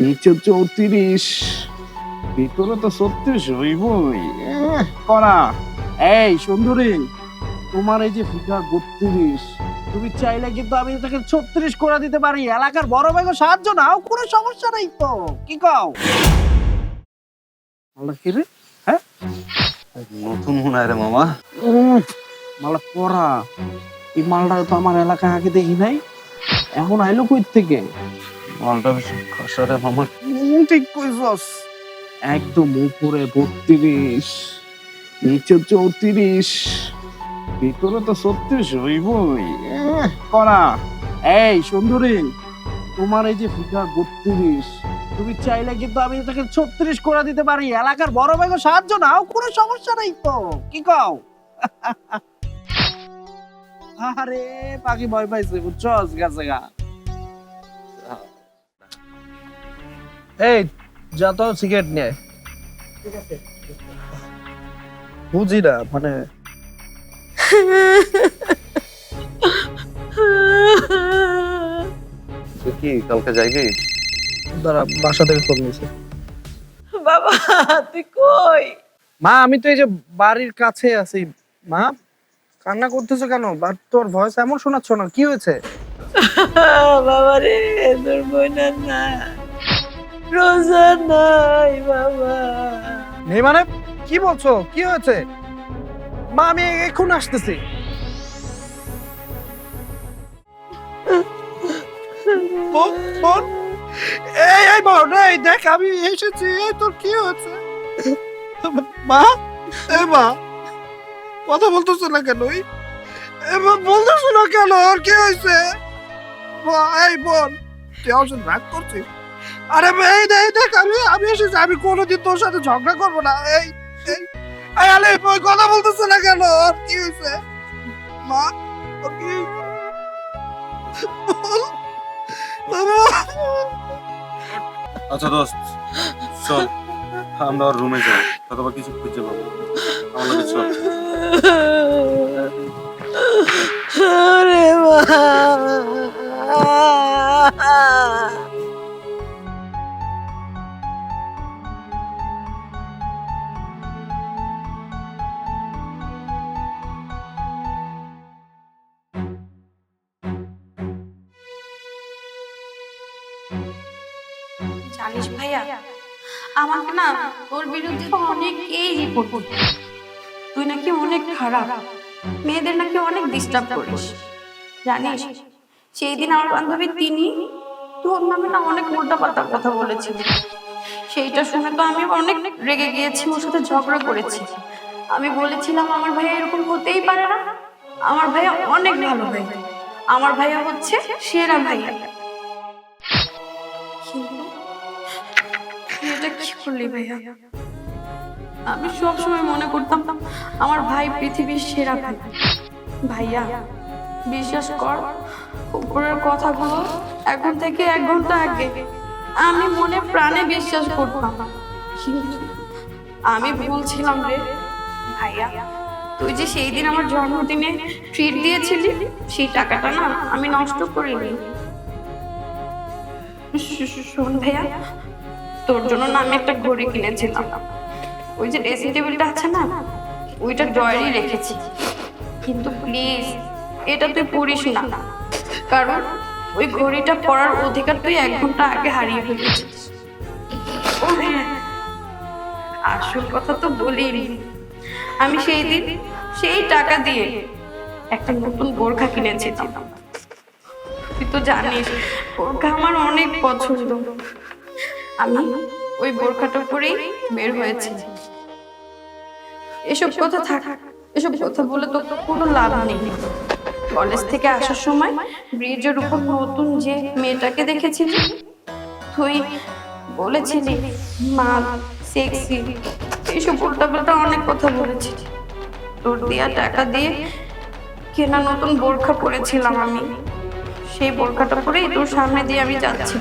নিচে চৌত্রিশ ভিতরে তো ছত্রিশ হইবই করা এই সুন্দরী তোমার এই যে ফিগার বত্রিশ তুমি চাইলে কিন্তু আমি এটাকে ছত্রিশ করে দিতে পারি। এলাকার বড় ভাইকে সাহায্য নাও কোনো সমস্যা নেই তো। কি কও? আল্লাহ কি রে? হ্যাঁ? নতুন মনে রে মামা। মালটা পড়া এই মালটা তো আমার এলাকায় আগে দেখি নাই। এখন আইলো কই থেকে? একদম বত্রিশ, নিচে চৌত্রিশ, ভিতরে তো ছত্রিশ করা এই, সুন্দরী, তোমার এই যে ফিগার বত্রিশ, তুমি চাইলে কিন্তু আমি এটাকে ছত্রিশ করে দিতে পারি। এলাকার বড় ভাইকে সাহায্য নাও, কোনো সমস্যা নেই তো। কি কও? আরে, পাখি ভয় পাইছে, বুঝছস? গেছে গা। এই যা তো সিগারেট নিয়ে বুঝি না মানে তুই কি কালকে যাইবি? দাঁড়া বাসা থেকে ফোন নিয়েছে বাবা তুই কই? মা আমি তো এই যে বাড়ির কাছে আছি। মা কান্না করতেছো কেন? বা তোর ভয়েস এমন শোনাচ্ছ না কি হয়েছে? বাবা রে তোর বোনের না। রোজা নাই, বাবা। নেই মানে? কি বলছো? কি হয়েছে? মা, আমি এখন আসতেছি। এই এই বোন এই দেখ, আমি এসেছি, এই তোর কি হয়েছে? মা, এ মা, কথা বলতেছো না কেন? বলতেছো না কেন? আর কি হয়েছে? এই বোন তুই আমার রাগ করছিস? আরে এই দেখ এই দেখ আমি আমি এসেছি আমি কোনোদিন তোর সাথে ঝগড়া করব না। এই এই আলে ওই কথা বলতেছে না কেন? আর কি হয়েছে? মা ওর কি বাবা আচ্ছা দোস্ত চল আমরা ওর রুমে যাই। অথবা কিছু খুঁজে পাবো। লাগে চল। আরে মা। জানিস ভাইয়া, আমাকে না তোর বিরুদ্ধে অনেকেই রিপোর্ট করতে তুই নাকি অনেক খারাপ, মেয়েদের নাকি অনেক ডিস্টার্ব করিস। জানিস সেই দিন আমার বান্ধবী তিনি তোর নামে না অনেক উল্টাপাল্টা কথা বলেছিল। সেইটা শুনে তো আমি অনেক রেগে গিয়েছি, ওর সাথে ঝগড়া করেছি। আমি বলেছিলাম, আমার ভাইয়া এরকম হতেই পারে না। আমার ভাইয়া অনেক ভালো ভাই আমার ভাইয়া হচ্ছে সেরা ভাইয়া। ভাইয়া? আমি সব সময় মনে করতাম আমার ভাই পৃথিবীর সেরা ভাই। ভাইয়া, বিশ্বাস কর, উপরের কথাগুলো এখন থেকে এক ঘণ্টা আগে আমি মনে প্রাণে বিশ্বাস করতাম। আমি বলছিলাম রে। ভাইয়া, তুই যে সেই দিন আমার জন্মদিনে ট্রিট দিয়েছিলি, সেই টাকাটা না আমি নষ্ট করিনি। শোন ভাইয়া তোর জন্য না আমি একটা ঘড়ি কিনেছিলাম। ওই যে ড্রেসিং টেবিলটা আছে না, ওইটা ড্রয়ারই রেখেছি। কিন্তু প্লিজ, এটা তুই পড়িস না। কারণ ওই ঘড়িটা পরার অধিকার তুই এক ঘণ্টা আগে হারিয়ে ফেলেছিস। ও হ্যাঁ। আসল কথা তো বলিনি। আমি সেই দিন সেই টাকা দিয়ে একটা নতুন বোরখা কিনেছিলাম। তুই তো জানিস, বোরখা আমার অনেক পছন্দ। আমি ওই বোরখাটা পরেই বের হয়েছি। এসব কথা থাক, এসব কথা বলে তো কোনো লাভ নেই। কলেজ থেকে আসার সময় ব্রিজের উপর নতুন যে মেয়েটাকে দেখেছিলি, তুই বলেছিলি, মা সেক্সি এইসব উল্টাপাল্টা অনেক কথা বলেছি। তোর দেওয়া টাকা দিয়ে কেনা নতুন বোরখা পরেছিলাম আমি। সেই বোরখাটা পরেই তোর সামনে দিয়ে আমি যাচ্ছি।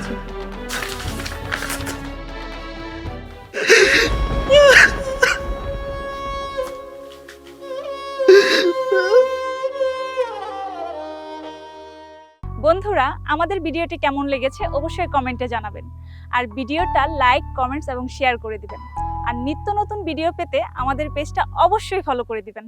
বন্ধুরা, আমাদের ভিডিওটি কেমন লেগেছে অবশ্যই কমেন্টে জানাবেন। আর ভিডিওটা লাইক, কমেন্টস এবং শেয়ার করে দিবেন। আর নিত্য নতুন ভিডিও পেতে আমাদের পেজটা অবশ্যই ফলো করে দিবেন।